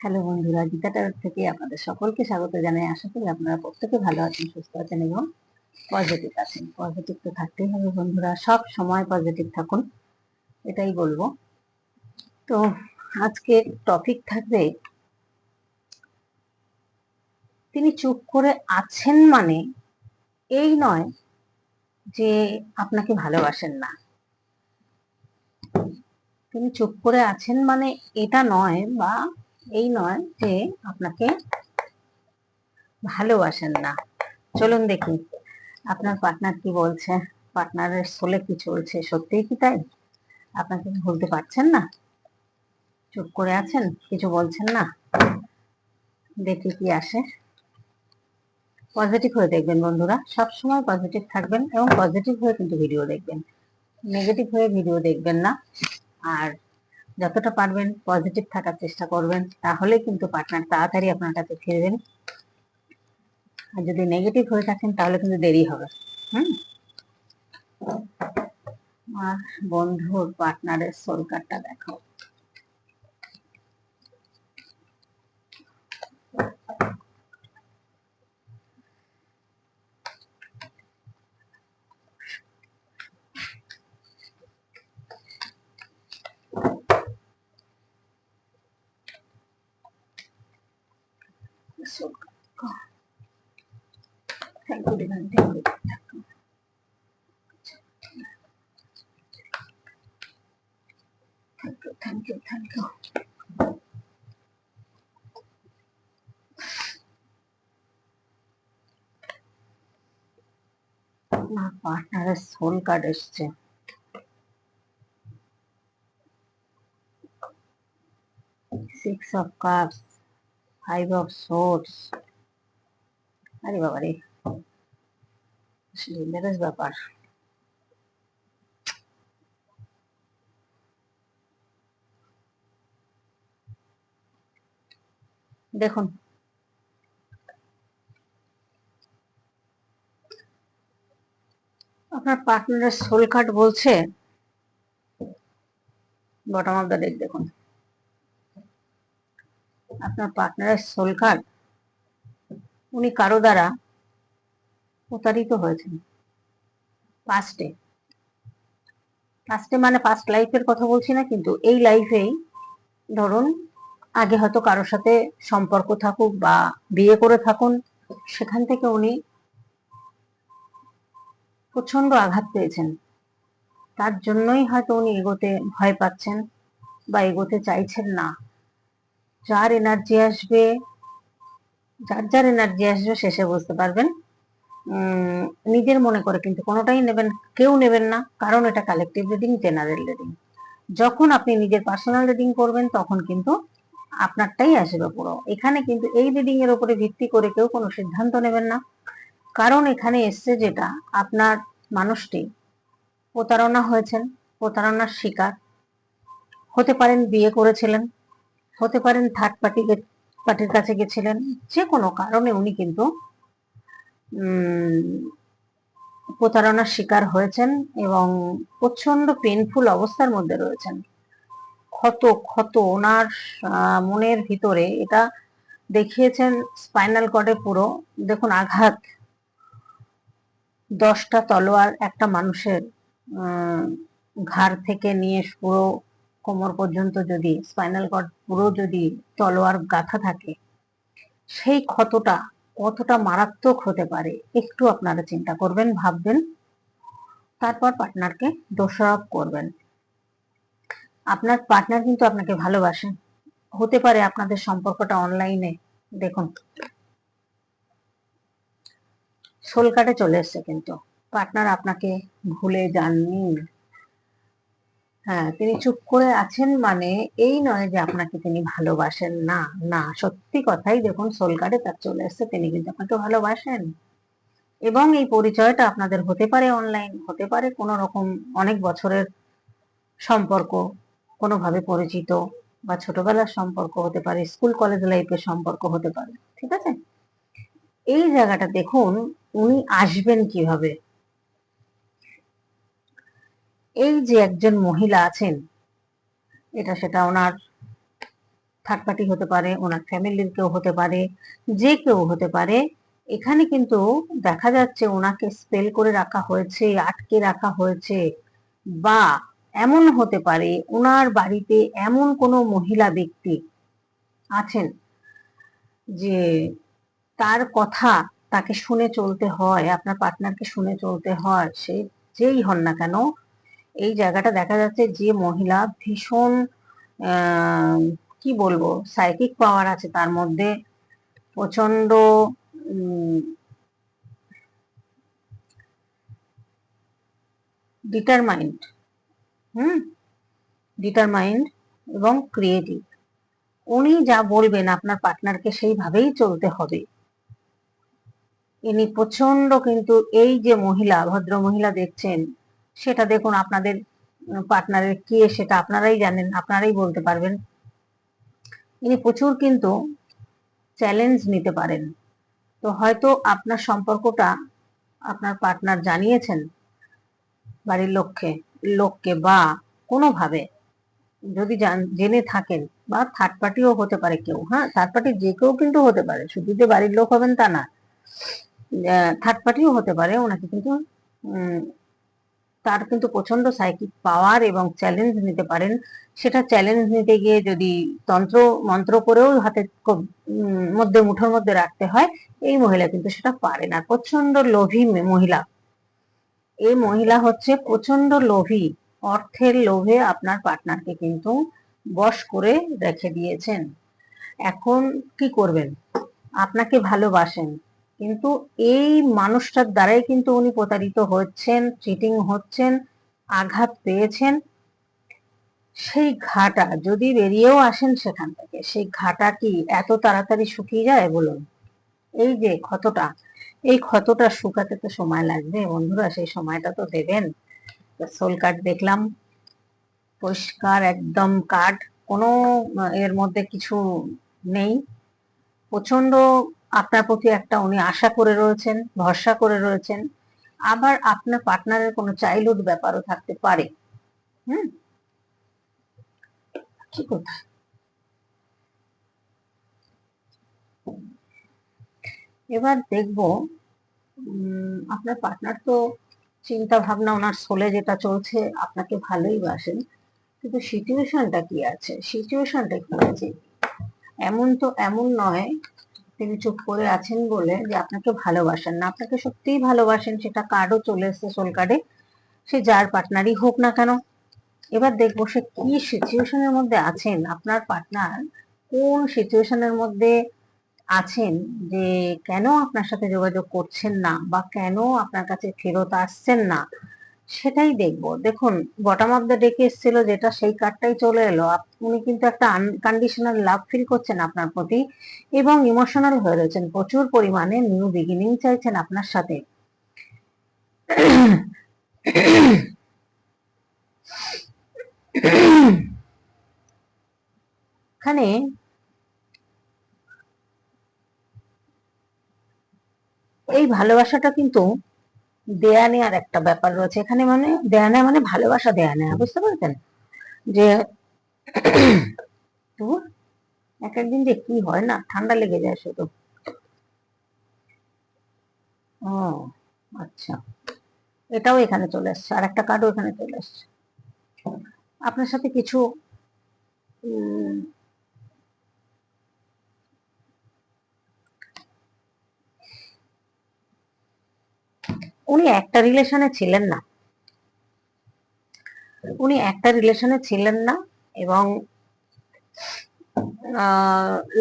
Hello বন্ধুরা, গীতা গীতাটার থেকে আপনাদের সকলকে স্বাগত জানাই। আশা করি আপনারা প্রত্যেকে ভালো আছেন, সুস্থ আছেন এবং পজিটিভ আছেন। পজিটিভ তো থাকতেই হবে বন্ধুরা, সব সময় পজিটিভ থাকুন, এটাই বলব। তো আজকে টপিক থাকবে, তিনি চুপ করে আছেন মানে এই নয় যে আপনাকে ভালোবাসেন না। তিনি চুপ করে আছেন মানে এটা নয় বা এই নয় যে আপনাকে ভালোবাসেন না। চলুন দেখি, আপনার পার্টনার কি বলছে? পার্টনারের সোলে কি চলছে? সত্যিই কি তাই? আপনাকে বলতে পারছেন না? চুপ করে আছেন? কিছু বলছেন না? দেখি কি আসে। পজিটিভ হয়ে দেখবেন বন্ধুরা। সব সময় পজিটিভ থাকবেন এবং পজিটিভ হয়ে কিন্তু ভিডিও দেখবেন। নেগেটিভ হয়ে ভিডিও দেখবেন না। আর যতটা পারবেন পজিটিভ থাকার চেষ্টা করবেন, তাহলে কিন্তু পার্টনার তাড়াতাড়ি আপনার কাছে ফিরবেন আর যদি নেগেটিভ হয়ে থাকেন, তাহলে কিন্তু দেরি হবে। হুম? বন্ধুর পার্টনারের সোল কার্ডটা Good evening. Thank you, thank you, thank you. నా పార్ట్నర్ సోల్ కార్డ్ వచ్చే six of cards five of swords అరే బాబా ডেঞ্জারাস ব্যাপার। দেখুন। আপনার পার্টনারের সোল কার্ড বলছে। বটম অফ দ্য ডেক দেখুন। আপনার পার্টনারের সোল কার্ড উনি কারও দ্বারা প্রতারিত হয়েছেন। পাস্টে পাস্টে মানে পাস্ট লাইফের কথা বলছি না, কিন্তু এই লাইফেই ধরুন আগে হয়তো কারোর সাথে সম্পর্ক থাকুক বা বিয়ে করে থাকুন, সেখান থেকে উনি প্রচণ্ড আঘাত পেয়েছেন। তার জন্যই হয়তো উনি এগোতে ভয় পাচ্ছেন বা এগোতে চাইছেন না। যার এনার্জি আসবে, যার যার এনার্জি আসবে শেষে বুঝতে পারবেন। নিজের মনে করে, কিন্তু কোনোটাই নেবেন, কেউ নেবেন না, কারণ এটা কালেকটিভ রিডিং জেনারেল রিডিং যখন আপনি নিজের পার্সোনাল রিডিং করবেন, তখন কিন্তু আপনারটাই আসবে পুরো। এখানে কিন্তু এই রিডিং এর উপরে ভিত্তি করে কেউ কোনো সিদ্ধান্ত নেবেন না। কারণ এখানে এসছে যেটা, আপনার মানুষটি প্রতারণা হয়েছেন, প্রতারণার শিকার। হতে পারেন বিয়ে করেছিলেন, হতে পারেন থার্ড পার্টি পার্টির কাছে গেছিলেন, যে কোনো কারণে উনি কিন্তু প্রতারণার শিকার হয়েছেন এবং প্রচণ্ড পেনফুল অবস্থার মধ্যে রয়েছেন। ক্ষত ক্ষত, ওনার মনের ভিতরে এটা দেখিয়েছেন স্পাইনাল কর্ডে পুরো। দেখুন, আঘাত, দশটা তলোয়ার একটা মানুষের ঘাড় থেকে নিয়ে পুরো কোমর পর্যন্ত যদি স্পাইনাল কর্ড পুরো যদি তলোয়ার গাথা থাকে, সেই ক্ষতটা কতটা মারাত্মক হতে পারে, একটু আপনারা চিন্তা করবেন, ভাববেন। তারপর পার্টনারকে দোষারোপ করবেন। আপনার পার্টনার কিন্তু আপনাকে ভালোবাসেন হতে পারে আপনাদের সম্পর্কটা অনলাইনে দেখুন। সোল কাটে চলে এসছে কিন্তু। পার্টনার আপনাকে ভুলে যাননি। হ্যাঁ তিনি চুপ করে আছেন মানে এই নয় যে আপনাকে তিনি ভালোবাসেন। না না, সত্যি কথাই দেখুন সোল কার্ডে তার চলে এসছে, তিনি কিন্তু আপনাকে ভালোবাসেন। এবং এই পরিচয়টা আপনাদের হতে পারে অনলাইন হতে পারে কোনো রকম অনেক বছরের সম্পর্ক, কোনোভাবে পরিচিত বা ছোটবেলার সম্পর্ক হতে পারে স্কুল কলেজ লাইফের সম্পর্ক হতে পারে, ঠিক আছে? এই জায়গাটা দেখুন, উনি আসবেন কীভাবে? এই যে একজন মহিলা আছেন, এটা সেটা ওনার থার্ড পার্টি হতে পারে, ওনার ফ্যামিলির কেউ হতে পারে, যে কেউ হতে পারে, এখানে কিন্তু দেখা যাচ্ছে ওনাকে স্পেল করে রাখা হয়েছে, আটকে রাখা হয়েছে, বা এমন হতে পারে ওনার বাড়িতে এমন কোনো মহিলা ব্যক্তি আছেন যে তার কথা তাকে শুনে চলতে হয়, আপনার পার্টনারকে শুনে চলতে হয়, সে যেই হন না কেন এই জায়গাটা দেখা যাচ্ছে যে মহিলা ভীষণ কি বলব সাইকিক পাওয়ার আছে তার মধ্যে। প্রচণ্ড ডিটারমাইন্ড হুম? ডিটারমাইন্ড এবং ক্রিয়েটিভ উনি যা বলবেন আপনার পার্টনারকে সেইভাবেই চলতে হবে। ইনি প্রচণ্ড কিন্তু এই যে মহিলা ভদ্র মহিলা দেখছেন সেটা দেখুন আপনাদের পার্টনারের কে সেটা আপনারাই জানেন, আপনারাই বলতে পারবেন। ইনি প্রচুর কিন্তু চ্যালেঞ্জ নিতে পারেন। তো হয়তো আপনার সম্পর্কটা আপনার পার্টনার জানিয়েছেন বাড়ির লোককে লোককে বা কোনোভাবে যদি জেনে থাকেন বা থার্ড পার্টিও হতে পারে কেউ হ্যাঁ? থার্ড পার্টি যে কেউ কিন্তু হতে পারে, শুধু যে বাড়ির লোক হবেন তা না। থার্ড পার্টিও হতে পারে, ওনাকে কিন্তু তার কিন্তু প্রচণ্ড সাইকিক পাওয়ার এবং চ্যালেঞ্জ নিতে পারেন। সেটা চ্যালেঞ্জ নিতে গিয়ে যদি তন্ত্র, মন্ত্র করেও হাতে মধ্যে, মুঠোর মধ্যে রাখতে হয়, এই মহিলা কিন্তু সেটা পারে না। প্রচণ্ড লোভী মহিলা। এই মহিলা হচ্ছে প্রচণ্ড লোভী। অর্থের লোভে আপনার পার্টনারকে কিন্তু বশ করে রেখে দিয়েছেন। এখন কি করবেন? আপনাকে ভালোবাসেন। কিন্তু এই মানুষটার দ্বারাই কিন্তু উনি প্রতারিত হচ্ছেন চিটিং হচ্ছেন, আঘাত পেয়েছেন। সেই ঘাটা যদি বেরিয়েও আসেন সেখান থেকে, সেই ঘাটা কি এত তাড়াতাড়ি শুকিয়ে যায় বলুন? এই যে ক্ষতটা, এই ক্ষতটা শুকাতে তো সময় লাগবে। বন্ধুরা, সেই সময়টা তো দেবেন। সোল কার্ড দেখলাম। পরিষ্কার একদম কার্ড কোনো, এর মধ্যে কিছু নেই। প্রচণ্ড আপনার প্রতি একটা উনি আশা করে রয়েছেন, ভরসা করে রয়েছেন। আবার আপনার পার্টনারের কোনো চাইল্ডহুড ব্যাপারও থাকতে পারে। হুম? কি কোথায় এবার দেখব আপনার পার্টনার তো চিন্তা ভাবনা ওনার সোলে যেটা চলছে, আপনাকে ভালোই বাসেন কিন্তু সিচুয়েশনটা কি আছে? সিচুয়েশনটা কি আছে? এমন তো এমন নয় তিনি চুপ করে আছেন বলে যে আপনাকে ভালোবাসেন না। আপনাকে সত্যিই ভালোবাসেন, সেটা কার্ডও চলে এসছে সোল কার্ডে সে যার পার্টনারই হোক না কেন। এবার দেখব সে কি সিচুয়েশনের মধ্যে আছেন। আপনার পার্টনার কোন সিচুয়েশনের মধ্যে আছেন যে কেন আপনার সাথে যোগাযোগ করছেন না বা কেন আপনার কাছে ফেরত আসছেন না? সেটাই দেখব। দেখুন বটম অফ দ্য ডেকে এসেছিল যেটা, সেই কার্ডটাই চলে এলো। আপনি কিন্তু একটা আনকন্ডিশনাল লাভ ফিল করছেন আপনার প্রতি এবং ইমোশনাল হয়ে রয়েছেন। প্রচুর পরিমাণে নিউ বিগিনিং চাইছেন আপনার সাথে। এখানে এই ভালোবাসাটা কিন্তু দেয়া নেয়ার একটা ব্যাপার রয়েছে। এখানে মানে দেয়া নেয়া মানে ভালোবাসা দেয়া নেয়া বুঝতে পারছেন? যে তো এক একদিন যে কি হয় না, ঠান্ডা লেগে যায় শুধু। ও আচ্ছা। এটাও এখানে চলে আসছে আর একটা কার্ডও এখানে চলে আসছে। আপনার সাথে কিছু উনি একটা রিলেশনে ছিলেন না। উনি একটা রিলেশনে ছিলেন না এবং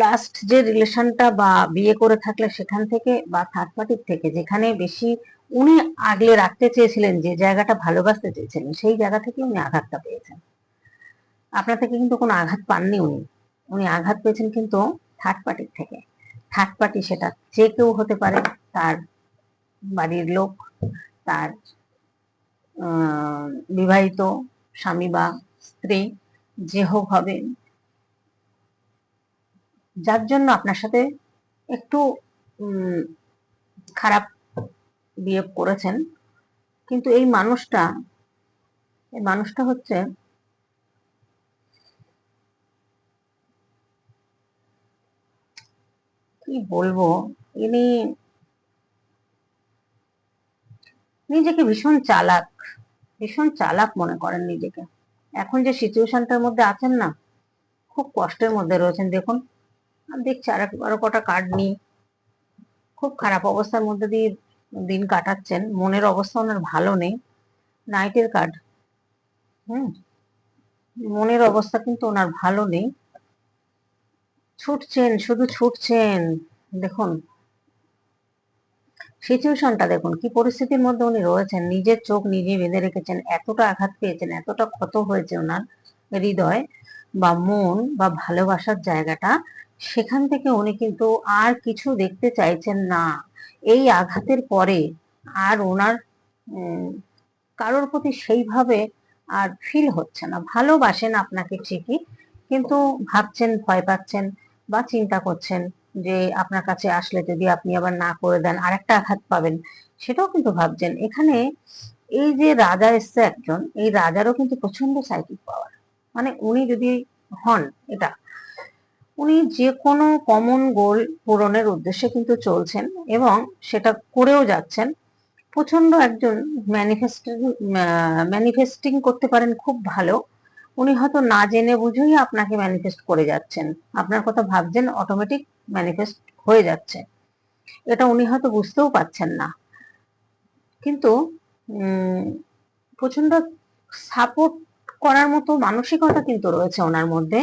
লাস্ট যে রিলেশনটা বা বিয়ে করে থাকলে সেখান থেকে বা থার্ড পার্টির থেকে যেখানে বেশি উনি আগলে রাখতে চেয়েছিলেন, যে জায়গাটা ভালোবাসতে চেয়েছিলেন, সেই জায়গা থেকে উনি আঘাতটা পেয়েছেন। আপনার থেকে কিন্তু কোনো আঘাত পাননি উনি। উনি আঘাত পেয়েছেন কিন্তু থার্ড পার্টির থেকে। থার্ড পার্টি সেটা যে কেউ হতে পারে তার বাড়ির লোক, তার বিবাহিত স্বামী বা স্ত্রী, যে হোক হবে। যার জন্য আপনার সাথে একটু খারাপ বিয়ে করেছেন, কিন্তু এই মানুষটা এই মানুষটা হচ্ছে কি বলব? ইনি নিজেকে ভীষণ চালাক ভীষণ চালাক মনে করেন নিজেকে। এখন যে সিচুয়েশনটার মধ্যে আছেন না, খুব কষ্টের মধ্যে রয়েছেন। দেখুন দেখছি আর আরও কটা কার্ড নিই। খুব খারাপ অবস্থার মধ্যে দিয়ে দিন কাটাচ্ছেন। মনের অবস্থা ওনার ভালো নেই। নাইটের কার্ড হুম, মনের অবস্থা কিন্তু ওনার ভালো নেই। ছুটছেন, শুধু ছুটছেন। দেখুন সিচুয়েশনটা দেখুন, কি পরিস্থিতির মধ্যে উনি রয়েছেন, নিজের চোখ নিজে বেঁধে রেখেছেন, এতটা আঘাত পেয়েছেন, এতটা ক্ষত হয়েছে ওনার হৃদয় বা মন বা ভালোবাসার জায়গাটা, সেখান থেকে উনি কিন্তু আর কিছু দেখতে চাইছেন না। এই আঘাতের পরে আর ওনার কারোর প্রতি সেইভাবে আর ফিল হচ্ছে না, ভালোবাসেন আপনাকে ঠিকই, কিন্তু ভাবছেন, ভয় পাচ্ছেন বা চিন্তা করছেন যে আপনার কাছে আসলে যদি আপনি আবার না করে দেন, আরেকটা আঘাত পাবেন, সেটাও কিন্তু ভাবছেন। এখানে এই যে রাজা এসছে একজন, এই রাজারও কিন্তু প্রচণ্ড সাইকিক পাওয়ার মানে উনি যদি হন এটা, উনি যে কোনো কমন গোল পূরণের উদ্দেশ্যে কিন্তু চলছেন এবং সেটা করেও যাচ্ছেন। প্রচণ্ড একজন ম্যানিফেস্টিং ম্যানিফেস্টিং করতে পারেন খুব ভালো। উনি হয়তো না জেনে বুঝেই আপনাকে ম্যানিফেস্ট করে যাচ্ছেন। আপনার কথা ভাবছেন অটোমেটিক ম্যানিফেস্ট হয়ে যাচ্ছে। এটা উনি হয়তো বুঝতেও পাচ্ছেন না। কিন্তু প্রচণ্ড সাপোর্ট করার মতো মানসিকতা কিন্তু রয়েছে ওনার মধ্যে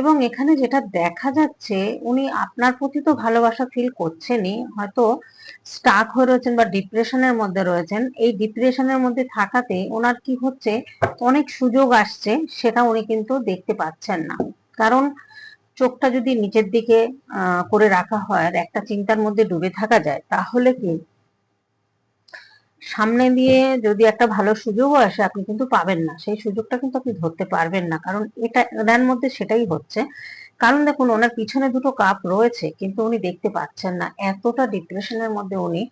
এবং এখানে যেটা দেখা যাচ্ছে, উনি আপনার প্রতি তো ভালোবাসা ফিল করছেনই। হয়তো স্টাক হয়ে রয়েছেন বা ডিপ্রেশনের মধ্যে রয়েছেন। এই ডিপ্রেশনের মধ্যে থাকাতে ওনার কি হচ্ছে, অনেক সুযোগ আসছে, সেটা উনি কিন্তু দেখতে পাচ্ছেন না। কারণ চোখটা যদি নিচের দিকে করে রাখা হয় আর একটা চিন্তার মধ্যে ডুবে থাকা যায়, তাহলে কি? সামনে দিয়ে যদি একটা ভালো সুযোগও আসে, আপনি কিন্তু পাবেন না। সেই সুযোগটা কিন্তু আপনি ধরতে পারবেন না। কারণ এটা এনার মধ্যে সেটাই হচ্ছে। কারণ দেখুন, ওনার পিছনে দুটো কাপ রয়েছে, কিন্তু উনি দেখতে পাচ্ছেন না। এতটা ডিপ্রেশনের মধ্যে উনি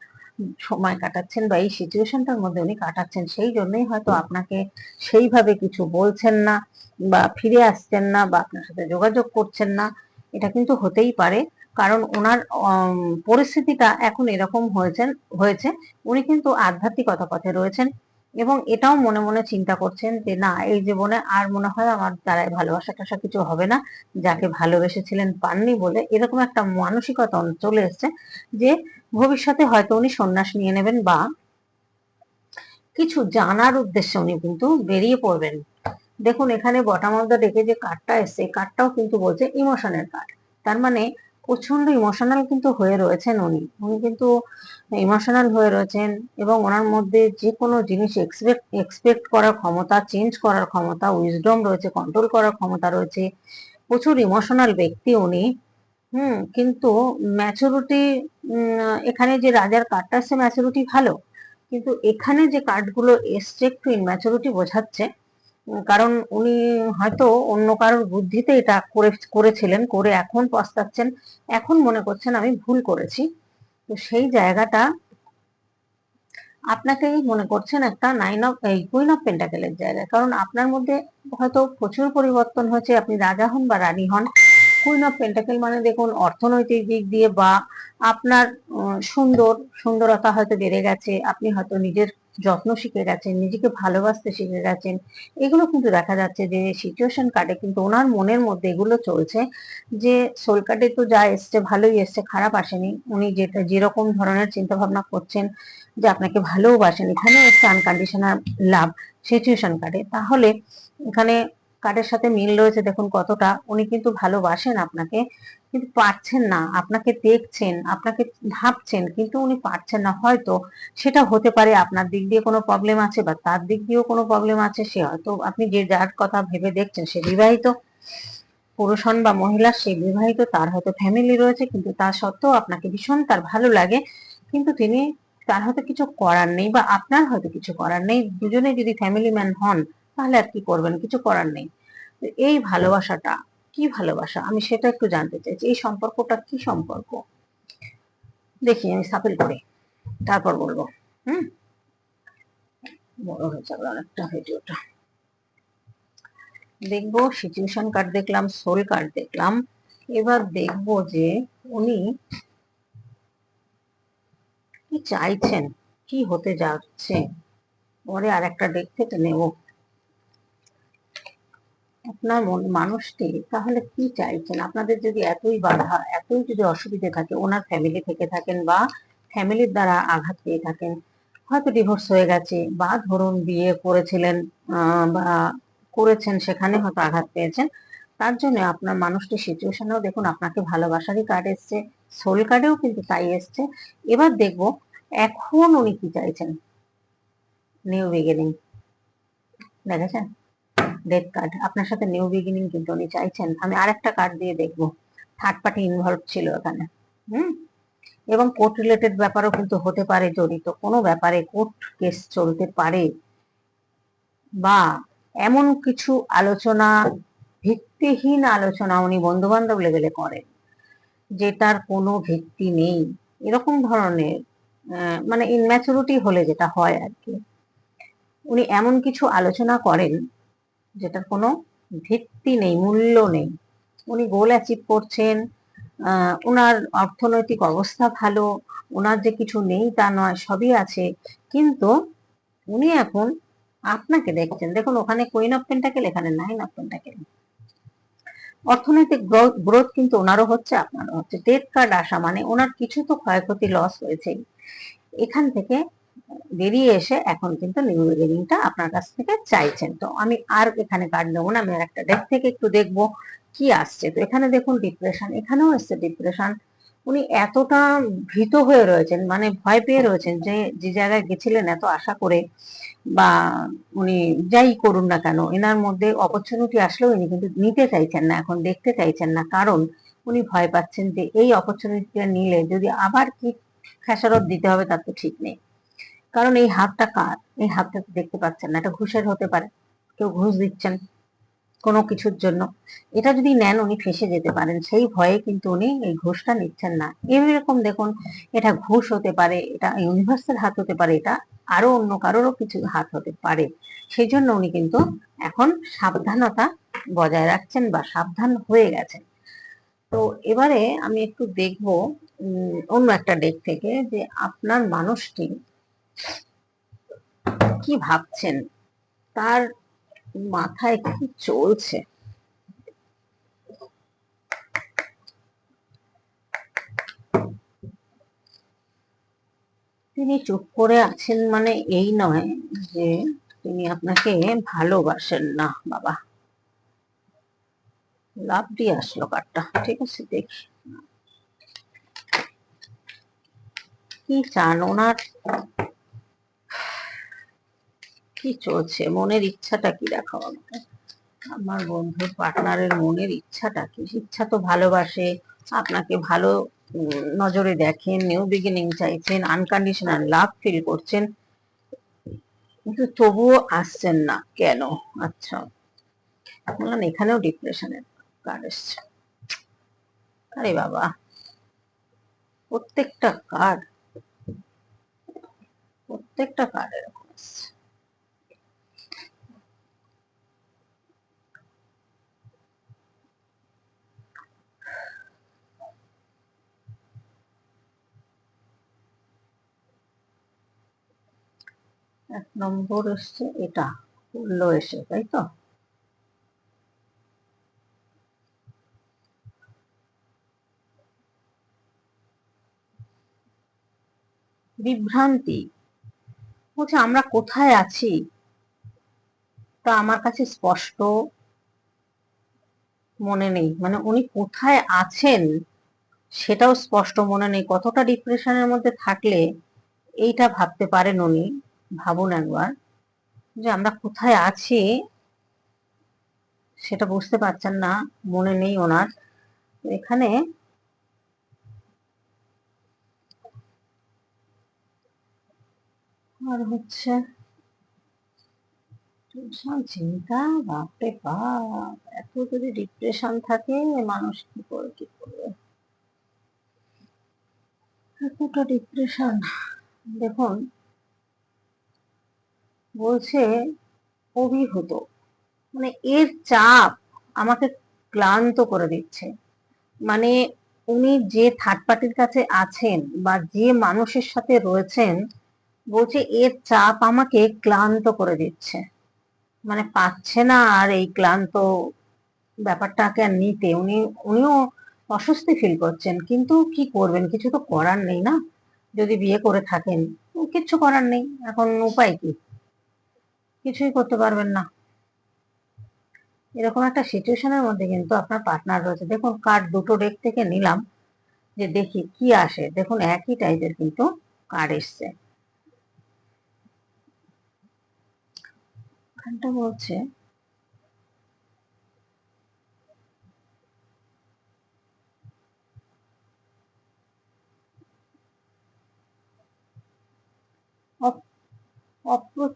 সময় কাটাচ্ছেন বা এই সিচুয়েশনটার মধ্যে উনি কাটাচ্ছেন, সেই জন্যই হয়তো আপনাকে সেইভাবে কিছু বলছেন না বা ফিরে আসছেন না বা আপনার সাথে যোগাযোগ করছেন না। এটা কিন্তু হতেই পারে, কারণ ওনার পরিস্থিতিটা এখন এরকম হয়েছেন, হয়েছে। উনি কিন্তু আধ্যাত্মিকতা পথে রয়েছেন। এবং এটাও মনে মনে চিন্তা করছেন যে, না, এই জীবনে আর মনে হয় আমার দ্বারাই ভালোবাসা টাসা কিছু হবে না। যাকে ভালোবেসেছিলেন পাননি বলে। এরকম একটা মানসিকতা চলে এসছে যে, ভবিষ্যতে হয়তো উনি সন্ন্যাস নিয়ে নেবেন বা কিছু জানার উদ্দেশ্যে উনি কিন্তু বেরিয়ে পড়বেন। দেখুন, এখানে বটাম অফ দ্য ডেকে যে কার্ডটা এসছে কার্ডটাও কিন্তু বলছে ইমোশনের কার্ড তার মানে প্রচণ্ড ইমোশনাল কিন্তু হয়ে রয়েছেন উনি। উনি কিন্তু ইমোশনাল হয়ে রয়েছেন এবং ওনার মধ্যে যে কোনো জিনিস এক্সপেক্ট এক্সপেক্ট করার ক্ষমতা চেঞ্জ করার ক্ষমতা উইজডম রয়েছে কন্ট্রোল করার ক্ষমতা রয়েছে, প্রচুর ইমোশনাল ব্যক্তি উনি। হুম, কিন্তু ম্যাচুরিটি এখানে যে রাজার কার্ডটা আসছে ম্যাচুরিটি ভালো, কিন্তু এখানে যে কার্ডগুলো এসছে একটু ইনম্যাচুরিটি বোঝাচ্ছে কারণ উনি হয়তো অন্য কারোর বুদ্ধিতে এটা করে, করেছিলেন, করে এখন পস্তাচ্ছেন। এখন মনে করছেন আমি ভুল করেছি। তো সেই জায়গাটা আপনাকেই মনে করছেন একটা নাইন অফ এই কুইন অফ পেন্টাকেলের জায়গা। কারণ আপনার মধ্যে হয়তো প্রচুর পরিবর্তন হয়েছে। আপনি রাজা হন বা রানী হন কুইন অফ পেন্টাকেল মানে দেখুন অর্থনৈতিক দিক দিয়ে বা আপনার সুন্দর, সুন্দরতা হয়তো বেড়ে গেছে। আপনি হয়তো নিজের যত্ন শিখে গেছেন, নিজেকে ভালোবাসতে শিখে গেছেন, এগুলো কিন্তু দেখা যাচ্ছে যে সিচুয়েশন কার্ডে কিন্তু ওনার মনের মধ্যে এগুলো চলছে যে সোল কার্ডে তো যা এসছে ভালোই এসছে, খারাপ আসেনি। উনি যেটা যেরকম ধরনের চিন্তা ভাবনা করছেন যে আপনাকে ভালোবাসেন এখানে এসছে আনকন্ডিশনাল লাভ সিচুয়েশন কার্ডে তাহলে এখানে কার্ডের সাথে মিল রয়েছে, দেখুন কতটা। উনি কিন্তু ভালোবাসেন আপনাকে, কিন্তু পারছেন না। আপনাকে দেখছেন, আপনাকে ভাবছেন, কিন্তু উনি পারছেন না। হয়তো সেটা হতে পারে, আপনার দিক দিয়ে কোনো প্রবলেম আছে বা তার দিক দিয়েও কোনো প্রবলেম আছে, সে হয়তো আপনি যে যার কথা ভেবে দেখছেন, সে বিবাহিত পুরুষ হন বা মহিলা, সে বিবাহিত, তার হয়তো ফ্যামিলি রয়েছে, কিন্তু তা সত্ত্বেও আপনাকে ভীষণ তার ভালো লাগে। কিন্তু তিনি তার হয়তো কিছু করার নেই বা আপনার হয়তো কিছু করার নেই। দুজনে যদি ফ্যামিলি ম্যান হন তাহলে আর কি করবেন? কিছু করার নেই। এই ভালোবাসাটা, কি ভালোবাসা? আমি সেটা একটু জানতে চাইছি। এই সম্পর্কটা কি সম্পর্ক? দেখি, আমি সাপেল করি। তারপর বলব। হুম? বড় হয়ে যাবে অনেকটা ভিডিওটা। দেখব সিচুয়েশন কার্ড দেখলাম সোল কার্ড দেখলাম। এবার দেখব যে উনি কি চাইছেন? কি হতে যাচ্ছে? পরে আর একটা ডেক থেকে নেব। আপনার মন মানুষটি তাহলে কি চাইছেন? আপনাদের যদি এতই বাধা, এতই যদি অসুবিধে থাকে, ওনার ফ্যামিলি থেকে থাকেন বা ফ্যামিলির দ্বারা আঘাত পেয়ে থাকেন, হয়তো ডিভোর্স হয়ে গেছে বা ধরুন বিয়ে করেছিলেন বা করেছেন, সেখানে হয়তো আঘাত পেয়েছেন, তার জন্য আপনার মানুষটি সিচুয়েশনেও দেখুন, আপনাকে ভালোবাসারই কার্ড এসছে সোল কার্ডেও কিন্তু তাই এসছে। এবার দেখব এখন উনি কি চাইছেন? নিউ বিগিনিং দেখেছেন ডেথ কার্ড আপনার সাথে নিউ বিগিনিং কিন্তু উনি চাইছেন। আমি আরেকটা কার্ড দিয়ে দেখব। থার্ড পার্টি ইনভলভ ছিল এখানে হুম? এবং কোর্ট রিলেটেড ব্যাপারও কিন্তু হতে পারে জড়িত। কোনো ব্যাপারে কোর্ট কেস চলতে পারে। বা এমন কিছু আলোচনা, ভিত্তিহীন আলোচনা উনি বন্ধু বান্ধব লেভেলে করেন যেটার কোনো ভিত্তি নেই। এরকম ধরনের মানে ইনম্যাচুরিটি হলে যেটা হয় আর কি। উনি এমন কিছু আলোচনা করেন যেটার কোনো ভিত্তি নেই, মূল্য নেই। উনি গোল অ্যাচিভ করছেন ওনার অর্থনৈতিক অবস্থা ভালো ওনার যে কিছু নেই তা নয়, সবই আছে। কিন্তু উনি এখন আপনাকে দেখছেন। দেখুন, ওখানে কুইন অফ পেন্টাকেল এখানে নাইন অফ পেন্টাকেল অর্থনৈতিক গ্রোথ কিন্তু ওনারও হচ্ছে, আপনারও হচ্ছে। ডেথ কার্ড আসা মানে ওনার কিছু তো ক্ষয়ক্ষতি লস হয়েছে এখান থেকে বেরিয়ে এসে এখন কিন্তু নিউ বিগিনিংটা আপনার কাছ থেকে চাইছেন। তো আমি আর এখানে কার্ড নেব না, আমি একটা ডেক থেকে একটু দেখব কি আসছে। তো এখানে দেখুন ডিপ্রেশন এখানেও এসছে ডিপ্রেশন উনি এতটা ভীত হয়ে রয়েছেন মানে ভয় পেয়ে রয়েছেন যে যে জায়গায় গেছিলেন এত আশা করে বা উনি যাই করুন না কেন, এনার মধ্যে অপরচুনিটি আসলেও উনি কিন্তু নিতে চাইছেন না, এখন দেখতে চাইছেন না। কারণ উনি ভয় পাচ্ছেন যে, এই অপরচুনিটিটা নিলে যদি আবার কি খেসারত দিতে হবে তার তো ঠিক নেই। কারণ এই হাতটা কার? এই হাতটা দেখতে পাচ্ছেন না, এটা ঘুষের হতে পারে। কেউ ঘুষ দিচ্ছেন কোনো কিছুর জন্য। এটা যদি নেন, উনি ফেসে যেতে পারেন। সেই ভয়ে কিন্তু উনি এই ঘুষটা নিচ্ছেন না। এরকম দেখুন, এটা ঘুষ হতে পারে, এটা ইউনিভার্সের হাত হতে পারে, এটা আরও অন্য কারোরও কিছু হাত হতে পারে। সেই জন্য উনি কিন্তু এখন সাবধানতা বজায় রাখছেন বা সাবধান হয়ে গেছেন। তো এবারে আমি একটু দেখব অন্য একটা ডেক থেকে যে আপনার মানুষটি কি ভাবছেন? তার মাথায় কি চলছে? তিনি চুপ করে আছেন মানে এই নয় যে তিনি আপনাকে ভালোবাসেন না, বাবা। লাভ দিয়ে আসলো কারটা ঠিক আছে, দেখি। কি চান ওনার? কি চলছে? মনের ইচ্ছাটা কি? দেখো আমাকে। আমার বন্ধুর পার্টনারের মনের ইচ্ছাটা কি? ইচ্ছা তো ভালোবাসে, আপনাকে ভালো নজরে দেখেন নিউ বিগিনিং চাইছেন আনকন্ডিশনাল লাভ ফিল করছেন। কিন্তু তবুও আসছেন না। কেন? আচ্ছা। বললাম, এখানেও ডিপ্রেশনের কার্ড এসছে? আরে বাবা। প্রত্যেকটা কার্ড প্রত্যেকটা কার্ড এরকম আসছে এক নম্বর এসছে, এটা ষোলো এসে, তাই তো? বিভ্রান্তি। বলছে, আমরা কোথায় আছি? তা আমার কাছে স্পষ্ট মনে নেই। মানে উনি কোথায় আছেন সেটাও স্পষ্ট মনে নেই। কতটা ডিপ্রেশনের মধ্যে থাকলে এইটা ভাবতে পারেন উনি। ভাবুন একবার যে আমরা কোথায় আছি সেটা বুঝতে পারছেন না, মনে নেই ওনার। এখানে আর হচ্ছে চিন্তা, বাপরে বাপ, এত যদি ডিপ্রেশন থাকে, মানুষ কি করে, কি করবে? এতটা ডিপ্রেশন দেখুন বলছে অভিভূত মানে এর চাপ আমাকে ক্লান্ত করে দিচ্ছে। মানে উনি যে থার্ড পার্টির কাছে আছেন বা যে মানুষের সাথে রয়েছেন, বলছে এর চাপ আমাকে ক্লান্ত করে দিচ্ছে। মানে পাচ্ছে না আর এই ক্লান্ত ব্যাপারটাকে আর নিতে। উনি, উনিও অস্বস্তি ফিল করছেন। কিন্তু কি করবেন? কিছু তো করার নেই না? যদি বিয়ে করে থাকেন কিচ্ছু করার নেই। এখন উপায় কি? কিছুই করতে পারবেন না। এরকম একটা সিচুয়েশনের মধ্যে কিন্তু আপনার পার্টনার রয়েছে। দেখুন কার্ড দুটো ডেক থেকে নিলাম, যে দেখি কি আসে। দেখুন, একই টাইপের কিন্তু কার্ড এসছে। বলছে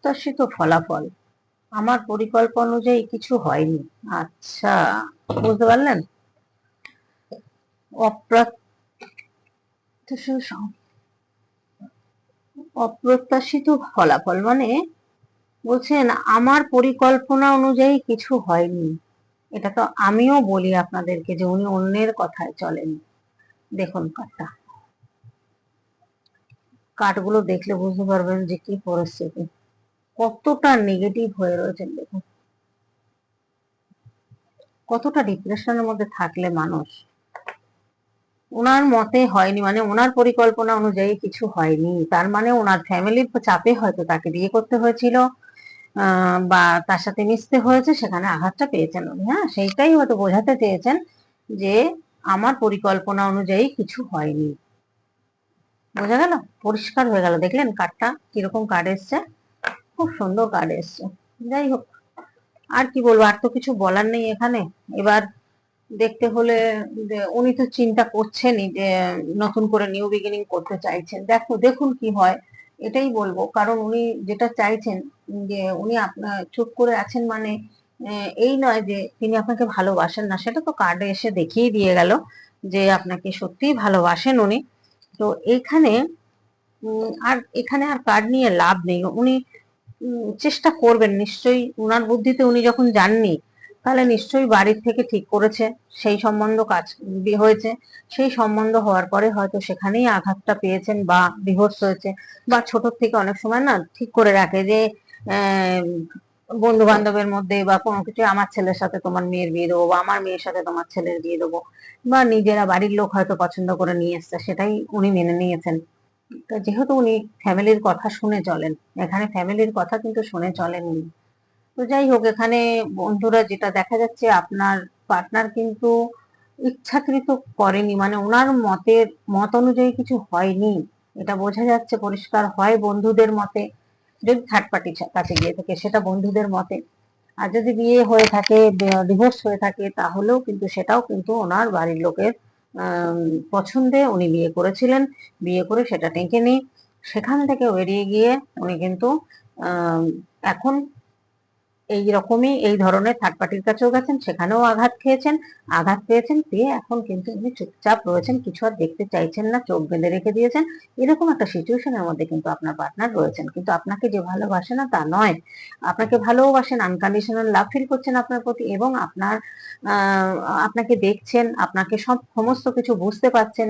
অপ্রত্যাশিত ফলাফল। আমার পরিকল্পনা অনুযায়ী কিছু হয়নি। আচ্ছা বুঝতে পারলেন? অপ্রত্যাশিত ফলাফল মানে বলছেন, আমার পরিকল্পনা অনুযায়ী কিছু হয়নি। এটা তো আমিও বলি আপনাদেরকে যে উনি অন্যের কথায় চলেন। দেখুন কার্ডটা। কাঠগুলো দেখলে বুঝতে পারবেন যে কি পরিস্থিতি। কতটা নেগেটিভ হয়ে রয়েছেন দেখুন। কতটা ডিপ্রেশনের মধ্যে থাকলে মানুষ? ওনার মতে হয়নি মানে ওনার পরিকল্পনা অনুযায়ী কিছু হয়নি। তার মানে ওনার ফ্যামিলির চাপে হয়তো তাকে বিয়ে করতে হয়েছিল বা তার সাথে মিশতে হয়েছে, সেখানে আঘাতটা পেয়েছেন উনি হ্যাঁ? সেইটাই হয়তো বোঝাতে চেয়েছেন যে আমার পরিকল্পনা অনুযায়ী কিছু হয়নি। বোঝা গেল? পরিষ্কার হয়ে গেল। দেখলেন কার্ডটা কীরকম কার্ড এসছে? খুব সুন্দর কার্ড এসছে। যাই হোক আর কি বলব, আর তো কিছু বলার নেই এখানে। এবার দেখতে হলে উনি তো চিন্তা করছেনই যে নতুন করে নিউ বিগিনিং করতে চাইছেন। দেখো, দেখুন কি হয়, এটাই বলব। কারণ উনি যেটা চাইছেন যে উনি আপনার চুপ করে আছেন মানে এই নয় যে তিনি আপনাকে ভালোবাসেন না। সেটা তো কার্ডে এসে দেখিয়ে দিয়ে গেল যে আপনাকে সত্যিই ভালোবাসেন উনি। তো এইখানে আর এখানে আর কার্ড নিয়ে লাভ নেই। উনি চেষ্টা করবেন, নিশ্চয়ই উনার বুদ্ধিতে উনি যখন যাননি, তাহলে নিশ্চয়ই বাড়ির থেকে ঠিক করেছে, সেই সম্বন্ধ কাজ হয়েছে। সেই সম্বন্ধ হওয়ার পরে হয়তো সেখানেই আঘাতটা পেয়েছেন বা ডিভোর্স হয়েছে, বা ছোট থেকে অনেক সময় না ঠিক করে রাখে যে বন্ধু বান্ধবের মধ্যে বা কোনো কিছু, আমার ছেলের সাথে তোমার মেয়ের বিয়ে দেবো বা আমার মেয়ের সাথে তোমার ছেলের বিয়ে দেবো, বা নিজেরা বাড়ির লোক হয়তো পছন্দ করে নিয়ে এসছে, সেটাই উনি মেনে নিয়েছেন। যেহেতু উনি ফ্যামিলির কথা শুনে চলেন, এখানে ফ্যামিলির কথা কিন্তু শুনে চলেননি। তো যাই হোক, এখানে বন্ধুরা যেটা দেখা যাচ্ছে, আপনার পার্টনার কিন্তু ইচ্ছাকৃত করেনি মানে ওনার মতের, মত অনুযায়ী কিছু হয়নি। এটা বোঝা যাচ্ছে, পরিষ্কার হয় বন্ধুদের মতে। যদি থার্ড পার্টির কাছে গিয়ে থাকে, সেটা বন্ধুদের মতে। আর যদি বিয়ে হয়ে থাকে ডিভোর্স হয়ে থাকে, তাহলেও কিন্তু সেটাও কিন্তু ওনার বাড়ির লোকের পছন্দে উনি বিয়ে করেছিলেন। বিয়ে করে সেটা টেকেনি সেখান থেকে বেরিয়ে গিয়ে উনি কিন্তু এখন এই রকমই এই ধরনের থার্ড পার্টির কাছেও গেছেন, সেখানেও আঘাত খেয়েছেন। আঘাত পেয়েছেন পেয়ে এখন কিন্তু উনি চুপচাপ রয়েছেন, কিছু আর দেখতে চাইছেন না, চোখ বেঁধে রেখে দিয়েছেন। এরকম একটা সিচুয়েশনের মধ্যে কিন্তু আপনার পার্টনার রয়েছেন। কিন্তু আপনাকে যে ভালোবাসে না তা নয়। আপনাকে ভালোবাসেন আনকন্ডিশনাল লাভ ফিল করছেন আপনার প্রতি এবং আপনার আপনাকে দেখছেন, আপনাকে সব সমস্ত কিছু বুঝতে পারছেন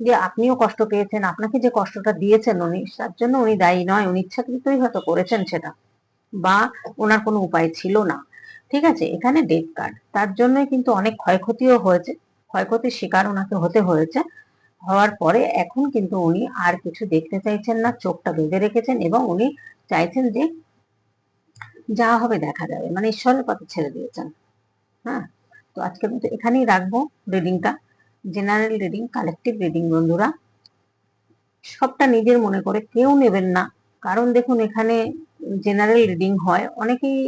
যে আপনিও কষ্ট পেয়েছেন, আপনাকে যে কষ্টটা দিয়েছেন উনি, তার জন্য উনি দায়ী নয়, উনি ইচ্ছাকৃতই হয়তো করেছেন সেটা। বা ওনার কোনো উপায় ছিল না। ঠিক আছে? এখানে ডেথ কার্ড তার জন্যই কিন্তু অনেক ক্ষয়ক্ষতিও হয়েছে। ক্ষয়ক্ষতির শিকার ওনাকে হতে হয়েছে। হওয়ার পরে এখন কিন্তু উনি আর কিছু দেখতে চাইছেন না, চোখটা বেঁধে রেখেছেন এবং উনি চাইছেন যে যা হবে দেখা যাবে। মানে ঈশ্বরের পথে ছেড়ে দিয়েছেন। হ্যাঁ? তো আজকে কিন্তু এখানেই রাখব রিডিংটা জেনারেল রিডিং কালেকটিভ রিডিং বন্ধুরা। সবটা নিজের মনে করে কেউ নেবেন না। কারণ দেখুন, এখানে জেনারেল রিডিং হয়। অনেকেই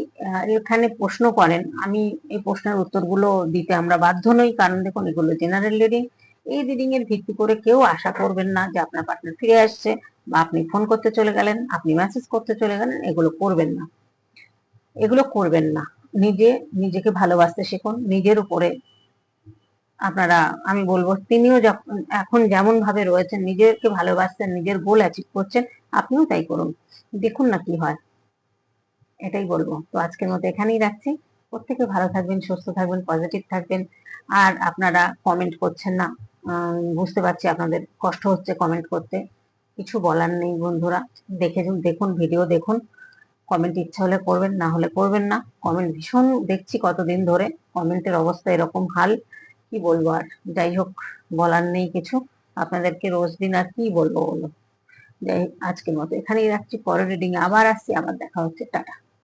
এখানে প্রশ্ন করেন, আমি এই প্রশ্নের উত্তরগুলো দিতে আমরা বাধ্য নই। কারণ দেখুন, এগুলো জেনারেল রিডিং এই রিডিং এর ভিত্তি করে কেউ আশা করবেন না যে আপনার পার্টনার ফিরে আসছে বা আপনি ফোন করতে চলে গেলেন, আপনি মেসেজ করতে চলে গেলেন, এগুলো করবেন না। এগুলো করবেন না। নিজে, নিজেকে ভালোবাসতে শিখুন। নিজের উপরে আপনারা, আমি বলব, তিনিও এখন যেমন ভাবে রয়েছেন, নিজেকে ভালোবাসছেন নিজের গোল অ্যাচিভ করছেন আপনিও তাই করুন। দেখুন না কি হয়। এটাই বলব। তো আজকের মতো এখানেই রাখছি। প্রত্যেকে ভালো থাকবেন, সুস্থ থাকবেন পজিটিভ থাকবেন। আর আপনারা কমেন্ট করছেন না বুঝতে পারছি আপনাদের কষ্ট হচ্ছে কমেন্ট করতে। কিছু বলার নেই বন্ধুরা। দেখে দেখুন ভিডিও দেখুন। কমেন্ট ইচ্ছা হলে করবেন, না হলে করবেন না। কমেন্ট ভীষণ দেখছি কতদিন ধরে। কমেন্টের অবস্থা এরকম হাল। কি বলব আর? যাই হোক, বলার নেই কিছু। আপনাদেরকে রোজ দিন আর কি বলব বলো যাই আজকের মতো এখানেই রাখছি পরের রিডিং আবার আসছি আবার দেখা হচ্ছে টাটা।